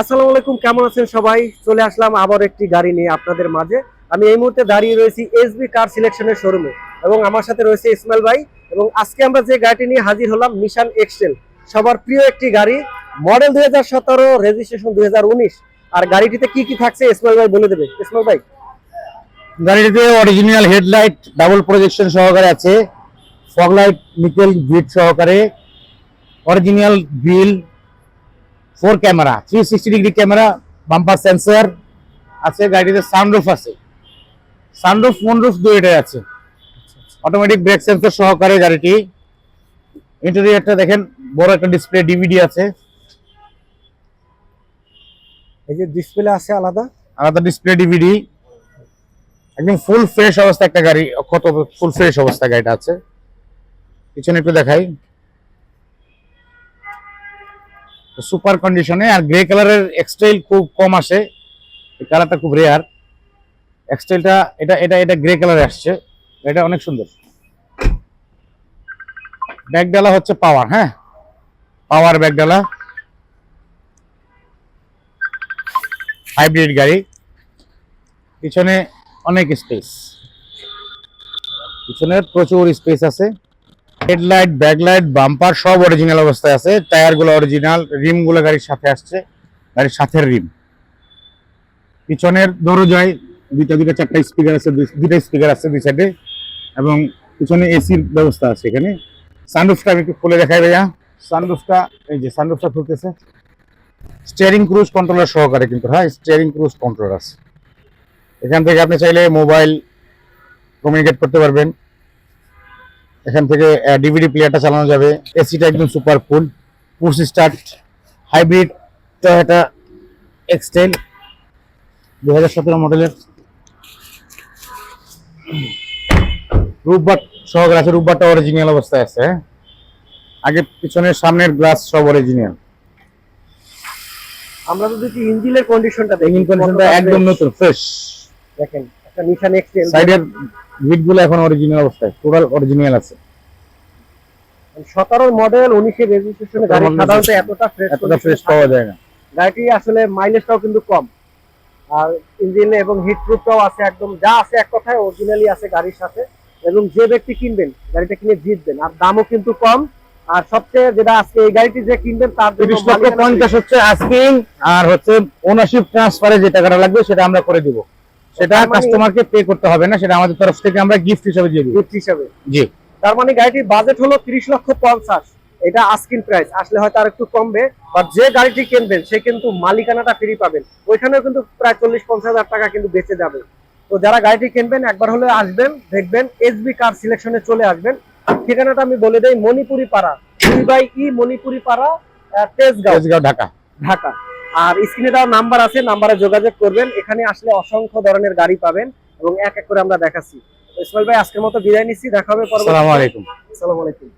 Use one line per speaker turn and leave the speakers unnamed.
আসসালামু আলাইকুম, কেমন আছেন সবাই? চলে আসলাম আবার একটি গাড়ি নিয়ে আপনাদের মাঝে। আমি এই মুহূর্তে দাঁড়িয়ে রয়েছি এসবি কার সিলেকশনের শোরুমে এবং আমার সাথে রয়েছে ইসমাইল ভাই এবং আজকে আমরা যে গাড়িটি নিয়ে হাজির হলাম নিশান এক্সেল সবার প্রিয় একটি গাড়ি মডেল দুই হাজার সতেরো রেজিস্ট্রেশন দুই হাজার উনিশ। আর গাড়িটিতে কি কি থাকছে, ইসমাইল ভাই বলে দেবে। ইসমাইল ভাই।
গাড়িটিতে অরিজিনাল হেডলাইট ডাবল প্রজেকশন সহকারে আছে। ফগ লাইট নিকেল গ্রিড সহকারে। Original grill four camera three sixty degree camera bumper sensor আছে গাড়িতে সানরুফ আছে। সানরুফ মনরুফ দুইটাই আছে। অটোমেটিক ব্রেক সেন্সর সহকারে গাড়িটি। ইন্টেরিয়রটা দেখেন বড় একটা ডিসপ্লে ডিভিডি আছে।
এই যে ডিসপ্লে আছে আলাদা?
আলাদা ডিসপ্লে ডিভিডি একদম ফুল ফ্রেশ অবস্থা একটা গাড়ি কত ফুল ফ্রেশ অবস্থা গাড়িটা আছে। পিছনে একটু দেখাই। সুপার কন্ডিশনে, আর গ্রে কালারের এক্সটাইল খুব কম আসে। এই কালারটা খুব রেয়ার এক্সটাইলটা এটা এটা এটা গ্রে কালারে আসছে। এটা অনেক সুন্দর। ব্যাগডালা হচ্ছে পাওয়ার হ্যাঁ? পাওয়ার ব্যাগডালা। হাইব্রিড গাড়ি। পিছনে অনেক স্পেস পিছনে প্রচুর স্পেস আছে। হেডলাইট, ব্যাকলাইট, বাম্পার সব অরিজিনাল অবস্থায় আছে। টায়ারগুলো অরিজিনাল রিমগুলো গাড়ির সাথে আসছে। গাড়ির সাথে রিম। পিছনের দরজায় দুইটা দুইটা, চারটা স্পিকার আছে, দুই- দুইটা স্পিকার আছে দুই সাইডে এবং পিছনে এসির ব্যবস্থা আছে এখানে। সানরুফটা আমি একটু খুলে দেখাই ভাইয়া। সানরুফটা এই যে সানরুফটা খুলতেছে। স্টিয়ারিং ক্রুজ কন্ট্রোলার সহকারে কিন্তু হ্যাঁ স্টিয়ারিং ক্রুজ কন্ট্রোলার আছে। এখান থেকে আপনি চাইলে মোবাইল কমিউনিকেট করতে পারবেন। এখান থেকে ডিভিডি প্লেয়ারটা চালানো যাবে। এসিটা একদম super full push start hybrid Toyota এক্সটেল দু হাজার সতেরো মডেলের রূপবার সহকারে আছে রূপবারটা অরিজিনাল অবস্থায় আছে হ্যাঁ? আগে পিছনের সামনের গ্লাস সব অরিজিনাল
আমরা তো যদি ইঞ্জিনের কন্ডিশনটা দেখি।
ইঞ্জিন কন্ডিশনটা একদম নতুন ফ্রেশ
দেখেন। একটা নিশান এক্সেল
সাইডের এখন অরিজিনাল অবস্থায় টোটাল অরিজিনাল আছে।
সতেরো মডেল উনিশের রেজিস্ট্রেশনে গাড়ি সাধারণত এতটা ফ্রেশ
এতটা ফ্রেশ পাওয়া যায় না।
গাড়িটি আসলে মাইলেজটাও কিন্তু কম। আর ইঞ্জিন এবং হিট প্রুফটাও আছে একদম যা আছে এক কথায় অরিজিনালি আছে গাড়ির সাথে। এবং যে ব্যক্তি কিনবেন গাড়িটা কিনে জিতবেন আর দামও কিন্তু কম। আর সবচেয়ে যেটা আজকে এই গাড়িটি যে কিনবেন তার জন্য
তিরিশ লক্ষ পঞ্চাশ হচ্ছে আস্কিং আর হচ্ছে ওনারশিপ ট্রান্সফারে যে টাকাটা লাগবে সেটা আমরা করে দিব। সেটা
মানে-
কাস্টমারকে পে করতে হবে না সেটা আমাদের তরফ থেকে আমরা গিফট হিসেবে দিয়ে দিব।
Gift হিসাবে।
জি।
তার মানে গাড়িটির বাজেট হলো তিরিশ লক্ষ পঞ্চাশ। এটা আস্কিন প্রাইস আসলে হয়তো আর একটু কমবে বা যে গাড়িটি কিনবেন সে কিন্তু মালিকানাটা ফ্রি পাবেন। ওইখানেও কিন্তু প্রায় চল্লিশ পঞ্চাশ হাজার টাকা কিন্তু বেঁচে যাবে। তো যারা গাড়িটি কিনবেন একবার হলে আসবেন দেখবেন এসবি কার সিলেকশনে চলে আসবেন। ঠিকানাটা আমি বলে দেই মণিপুরি পাড়া দুই বাই ই মণিপুরি পাড়া তেজগাঁও।
তেজগাঁও ঢাকা।
ঢাকা। আর স্ক্রিনে দেওয়া নাম্বার আছে নাম্বারে যোগাযোগ করবেন। এখানে আসলে অসংখ্য ধরনের গাড়ি পাবেন এবং এক এক করে আমরা দেখাচ্ছি। ইসমাইল ভাই আজকের মতো বিদায় নিচ্ছি দেখা হবে
আসসালামু
আসসালামাইকুম
আলাইকুম।
আসসালামু আলাইকুম।